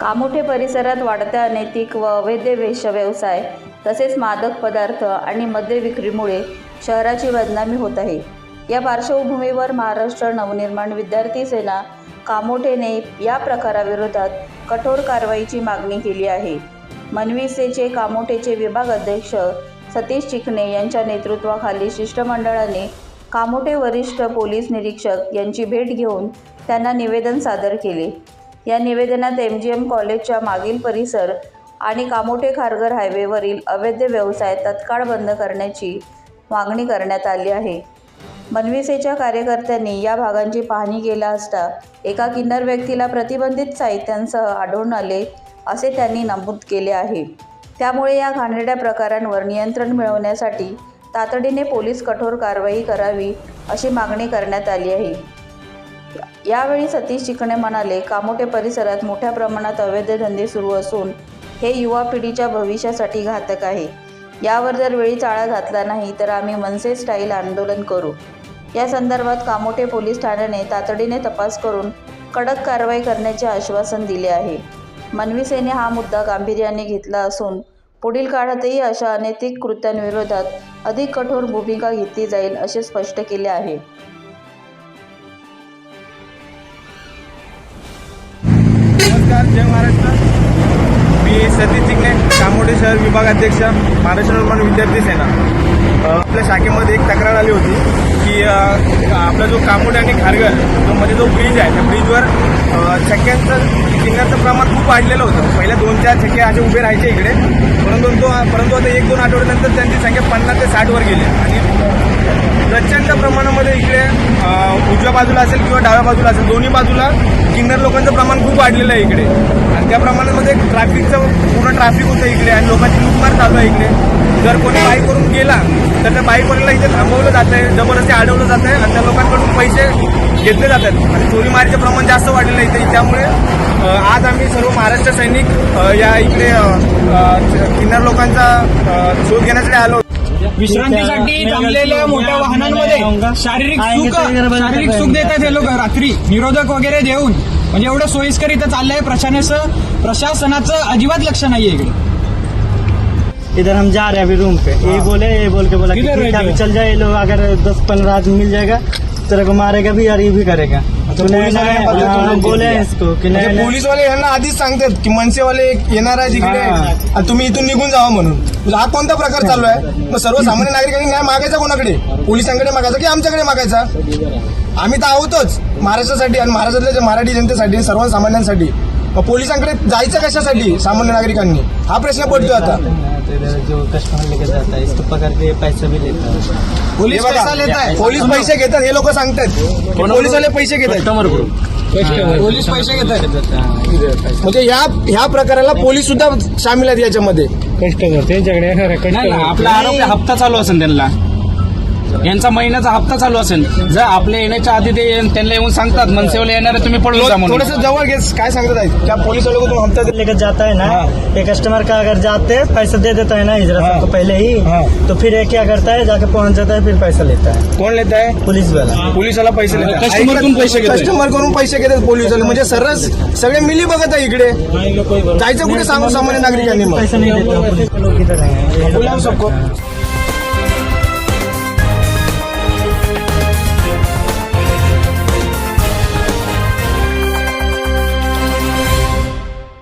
कामोठे परिसरात वाढत्या अनैतिक व अवैध वेश व्यवसाय तसेच मादक पदार्थ आणि मद्य विक्रीमुळे शहराची बदनामी होत आहे. या पार्श्वभूमीवर महाराष्ट्र नवनिर्माण विद्यार्थी सेना कामोठेने या प्रकाराविरोधात कठोर कारवाईची मागणी केली आहे. मनविसेचे कामोठेचे विभाग अध्यक्ष सतीश चिखणे यांच्या नेतृत्वाखाली शिष्टमंडळाने कामोठे वरिष्ठ पोलीस निरीक्षक यांची भेट घेऊन त्यांना निवेदन सादर केले. या निवेदनात एम जी एम कॉलेजच्या मागील परिसर आणि कामोठे खारघर हायवेवरील अवैध व्यवसाय तत्काळ बंद करण्याची मागणी करण्यात आली आहे. मनविसेच्या कार्यकर्त्यांनी या भागांची पाहणी केला असता एका किन्नर व्यक्तीला प्रतिबंधित साहित्यांसह आढळून आले असे त्यांनी नमूद केले आहे. त्यामुळे या घाणेरड्या प्रकारांवर नियंत्रण मिळवण्यासाठी तातडीने पोलीस कठोर कारवाई करावी अशी मागणी करण्यात आली आहे. यावेळी सतीश चिकणे म्हणाले कामोठे परिसरात मोठ्या प्रमाणात अवैध धंदे सुरू असून हे युवा पिढीच्या भविष्यासाठी घातक आहे. यावर जर वेळी चाळा घातला नाही तर आम्ही मनसे स्टाईल आंदोलन करू या संदर्भात कामोठे पोलीस ठाण्याने तातडीने तपास करून कडक कारवाई करण्याचे आश्वासन दिले आहे. मनविसेने हा मुद्दा गांभीर्याने घेतला असून पुढील काळातही अशा अनैतिक कृत्यांविरोधात अधिक कठोर भूमिका घेतली जाईल असे स्पष्ट केले आहे. नमस्कार जय महाराष्ट्र. मी सतीश चिकणे कामोडे शहर विभागाध्यक्ष महाराष्ट्र निर्माण विद्यार्थी सेना. आपल्या शाखेमध्ये एक तक्रार आली होती की आपला जो कामोडे आणि खारघर जो मध्ये जो ब्रिज आहे त्या ब्रिजवर अ, चक्क्यांचं चिन्हाचं प्रमाण खूप वाढलेलं होतं. पहिल्या दोन चार चक्के असे उभे राहायचे इकडे. परंतु तो परंतु आता एक दोन आठवड्यानंतर त्यांची संख्या पन्नास ते साठवर गेली. आणि प्रचंड प्रमाणामध्ये इकडे अ, उजव्या बाजूला असेल किंवा डाव्या बाजूला असेल दोन्ही बाजूला किन्नर लोकांचं प्रमाण खूप वाढलेलं आहे इकडे. आणि त्या प्रमाणामध्ये ट्रॅफिकचं पूर्ण ट्रॅफिक होतं इकडे आणि लोकांची लुटमार चालू आहे इकडे. जर कोणी बाईक करून गेला तर त्या बाईकवरला इथे थांबवलं जात आहे जबरदस्ती अडवलं जात आहे आणि त्या लोकांकडून पैसे घेतले जातात आणि चोरीमारीचं प्रमाण जास्त वाढलेलं आहे इथे. त्यामुळे आज आम्ही सर्व महाराष्ट्र सैनिक या इकडे किन्नर लोकांचा शोध घेण्यासाठी आलो. विश्रांतीसाठी थांबलेल्या मोठ्या वाहनांमध्ये शारीरिक सुख शारीरिक सुख देतात हे लोक रात्री. निरोधक वगैरे देऊन. म्हणजे एवढं सोयीस्कर इथं चाललंय. प्रशासनाचं प्रशासनाचं अजिबात लक्ष नाहीये इकडे. इधर हम जा रहे हैं अभी रूम पे। ये बोले ये बोल के बोला कि है? चल जाए ये लोग अगर दस पंद्रह आदमी मिल जाएगा तेरे को मारेगा भी और ये भी करेगा। पुलिस वाले यांना आधीच सांगतात की मनसेवाले येणार आहे तिकडे. आणि तुम्ही इथून निघून जावा म्हणून. म्हणजे हा कोणता प्रकार चालू आहे? मग सर्वसामान्य नागरिकांनी न्याय मागायचा कोणाकडे? पोलिसांकडे मागायचा की आमच्याकडे मागायचा? आम्ही तर आहोतच महाराष्ट्रासाठी आणि महाराष्ट्रातल्या मराठी जनतेसाठी सर्वसामान्यांसाठी. मग पोलिसांकडे जायचं कशासाठी सामान्य नागरिकांनी? हा प्रश्न पडतोय आता. तो इधर जो कस्टमर लेके जाता है इसको पकड़ के पैसा भी लेता है पोलीस पैसा लेत आहे. पोलीस पैसे घेतात हे लोक सांगतात की पोलीसवाले पैसे घेतात. पोलीस पैसे घेत आहेत म्हणजे ह्या ह्या प्रकाराला पोलीस सुद्धा सामील आहेत याच्यामध्ये. नाही ना आपला आरोप हप्ता चालू असेल त्यांना. यांचा महिन्याचा हप्ता चालू असेल जर आपल्या येण्याच्या आधी ते त्यांना येऊन सांगतात मनसेवाले येणार आहे, तुम्ही पळून जा म्हणून. थोडस जवळ घे काय सांगत आहेत? त्या पोलीस लोक तुम हप्ता लेकर जाता है. ना ये कस्टमर का अगर जाते हैं पैसा दे देता है ना हिजरा हाँ। सबको पहले ही हाँ। तो फिर ये क्या करता है? जाके पहुंच जाता है फिर पैसा लेता है। कोण लेत आहे पुलिस वाला। पोलिसाला पैसे देतात Customer कडून पैसे. कस्टमरकडून पैसे घेतात पोलिसवाले म्हणजे सर्रास सगळे मिली बघत आहे इकडे. जायचं कुठे सांगू सामान्य नागरिकांनी मग? पैसा नहीं देता पुलिस के हैं सबको.